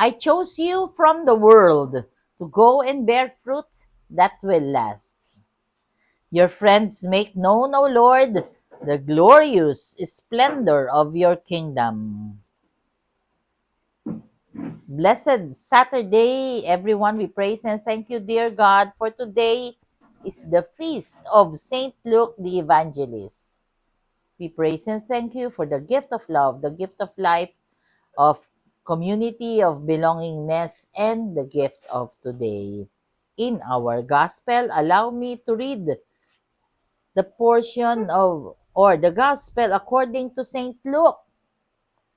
I chose you from the world to go and bear fruit that will last. Your friends make known, O Lord, the glorious splendor of your kingdom. Blessed Saturday, everyone. We praise and thank you, dear God, for today is the feast of Saint Luke the Evangelist. We praise and thank you for the gift of love, the gift of life, of community, of belongingness, and the gift of today. In our gospel, allow me to read the portion of, or the gospel according to Saint Luke.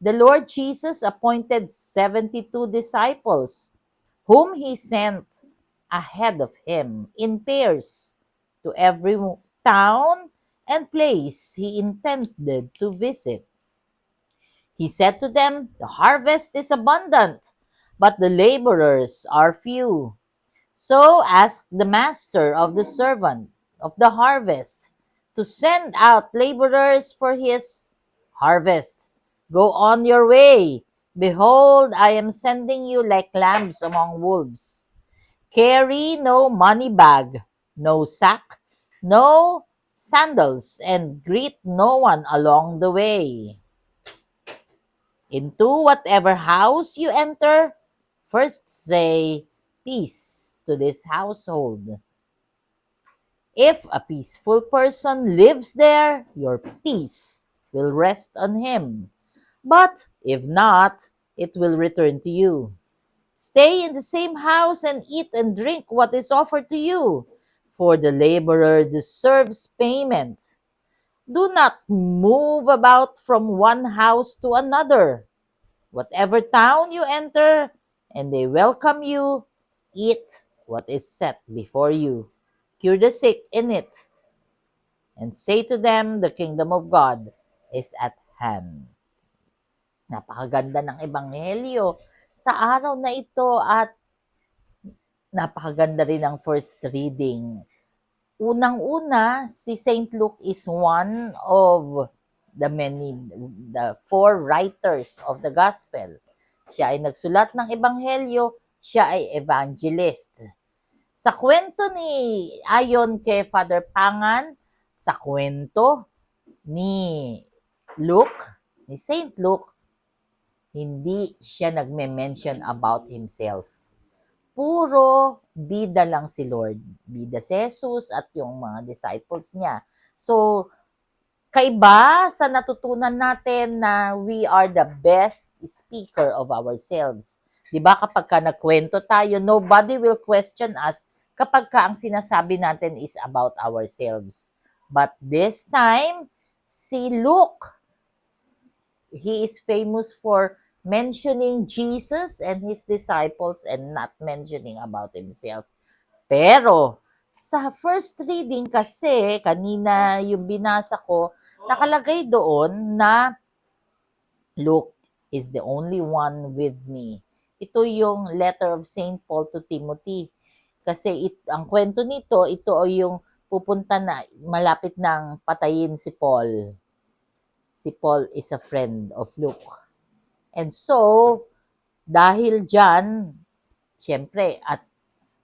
The Lord Jesus appointed 72 disciples, whom he sent ahead of him in pairs to every town and place he intended to visit. He said to them, The harvest is abundant, but the laborers are few. So ask the master of the servant of the harvest to send out laborers for his harvest. Go on your way. Behold, I am sending you like lambs among wolves. Carry no money bag, no sack, no sandals, and greet no one along the way. Into whatever house you enter, first say, Peace to this household. If a peaceful person lives there, your peace will rest on him. But if not, it will return to you. Stay in the same house and eat and drink what is offered to you, for the laborer deserves payment. Do not move about from one house to another. Whatever town you enter, and they welcome you, eat what is set before you. Cure the sick in it, and say to them, The kingdom of God is at hand. Napakaganda ng Ebanghelyo sa araw na ito at napakaganda rin ng first reading. Unang-una, si St. Luke is one of the many, the four writers of the gospel. Siya ay nagsulat ng Ebanghelyo, siya ay evangelist. Sa kwento ni, ayon kay Father Pangan, sa kwento ni Luke, ni St. Luke, hindi siya nagme-mention about himself. Puro bida lang si Lord. Bida si Jesus at yung mga disciples niya. So, kaiba sa natutunan natin na we are the best speaker of ourselves. 'Di ba kapag ka nagkwento tayo, nobody will question us kapag ka ang sinasabi natin is about ourselves. But this time, si Luke, he is famous for mentioning Jesus and his disciples and not mentioning about himself. Pero, sa first reading kasi, kanina yung binasa ko, nakalagay doon na Luke is the only one with me. Ito yung letter of St. Paul to Timothy. Kasi it, ang kwento nito, ito ay yung pupunta na malapit nang patayin si Paul. Si Paul is a friend of Luke. And so, dahil dyan, siyempre, at,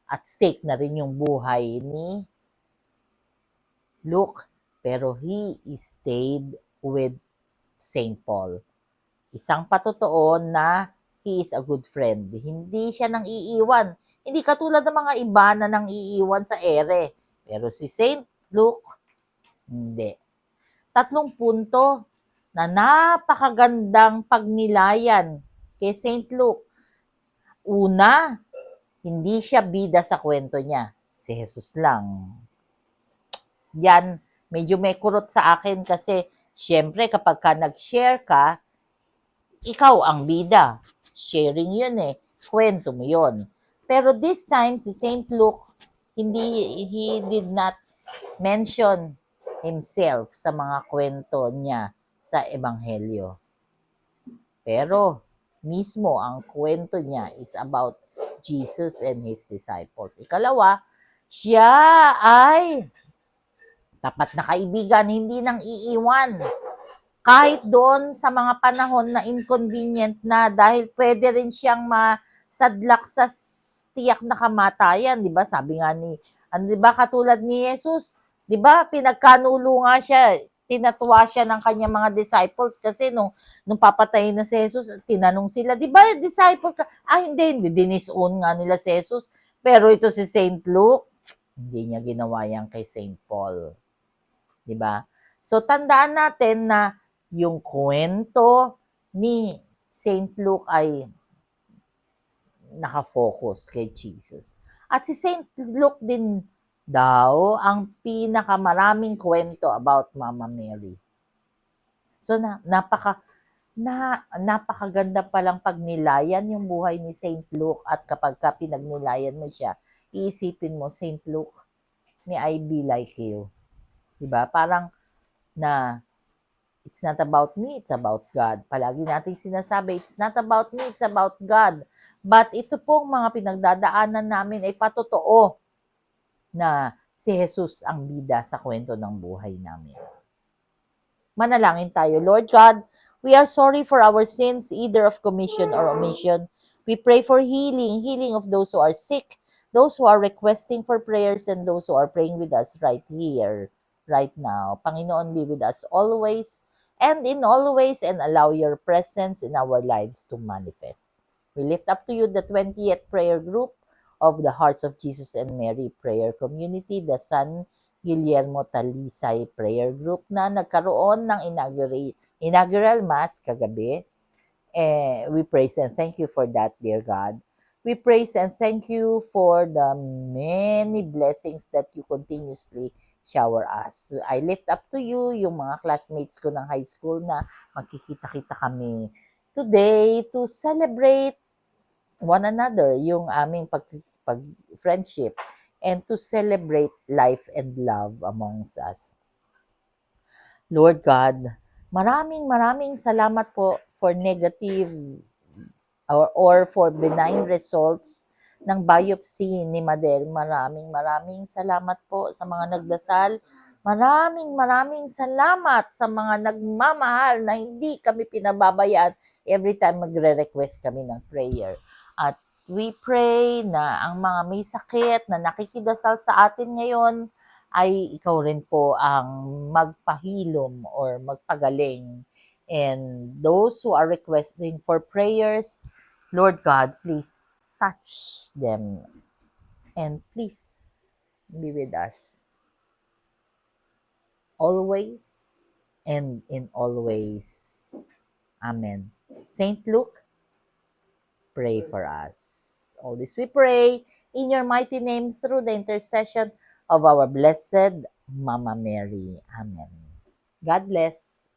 at stake na rin yung buhay ni Luke. Pero he stayed with St. Paul. Isang patotoo na he is a good friend. Hindi siya nang iiwan. Hindi katulad ng mga iba na nang iiwan sa ere. Pero si St. Luke, hindi. Tatlong punto na napakagandang pagnilayan kay St. Luke. Una, hindi siya bida sa kwento niya. Si Jesus lang. Yan, medyo may kurot sa akin kasi syempre kapag ka nag-share ka, ikaw ang bida. Sharing yun eh. Kwento mo yun. Pero this time, si St. Luke, hindi, he did not mention himself sa mga kwento niya sa Ebanghelyo. Pero, mismo ang kwento niya is about Jesus and his disciples. Ikalawa, siya ay tapat na kaibigan, hindi nang iiwan. Kahit doon sa mga panahon na inconvenient na dahil pwede rin siyang ma sadlak sa tiyak na kamatayan, 'di ba? Sabi nga ni ano 'di ba katulad ni Jesus, 'di ba? Pinagkanulo nga siya, tinatuwa siya ng kanyang mga disciples kasi nung nung papatayin na si Jesus, tinanong sila, 'di ba disciple ka? Ah, hindi, hindi dinisown nga nila si Jesus. Pero ito si Saint Luke, hindi niya ginawa yan kay Saint Paul. 'Di ba? So tandaan natin na yung kwento ni Saint Luke ay nakafocus kay Jesus. At si Saint Luke din daw ang pinakamaraming kwento about Mama Mary. So na, napaka na napakaganda palang pagnilayan yung buhay ni Saint Luke at kapag ka pinagnilayan mo siya, iisipin mo Saint Luke, may I be like you. 'Di ba? Parang na it's not about me, it's about God. Palagi nating sinasabi, it's not about me, it's about God. But ito pong mga pinagdadaanan namin ay patotoo na si Jesus ang bida sa kwento ng buhay namin. Manalangin tayo. Lord God, we are sorry for our sins, either of commission or omission. We pray for healing, healing of those who are sick, those who are requesting for prayers, and those who are praying with us right here, right now. Panginoon, be with us always and in all ways and allow your presence in our lives to manifest. We lift up to you the 20th prayer group of the Hearts of Jesus and Mary Prayer Community, the San Guillermo Talisay Prayer Group na nagkaroon ng inaugural, inaugural Mass kagabi. Eh, we praise and thank you for that, dear God. We praise and thank you for the many blessings that you continuously shower us. I lift up to you yung mga classmates ko ng high school na magkikita-kita kami today to celebrate one another, yung aming pag, pag friendship and to celebrate life and love amongst us. Lord God, maraming maraming salamat po for negative or, or for benign results ng biopsy ni Madel. Maraming maraming salamat po sa mga nagdasal. Maraming maraming salamat sa mga nagmamahal na hindi kami pinababayaan every time magre-request kami ng prayer. At we pray na ang mga may sakit na nakikidasal sa atin ngayon ay ikaw rin po ang magpahilom or magpagaling. And those who are requesting for prayers, Lord God, please touch them. And please be with us. Always and in all ways. Amen. Saint Luke, pray for us. All this we pray in your mighty name through the intercession of our blessed Mama Mary. Amen. God bless.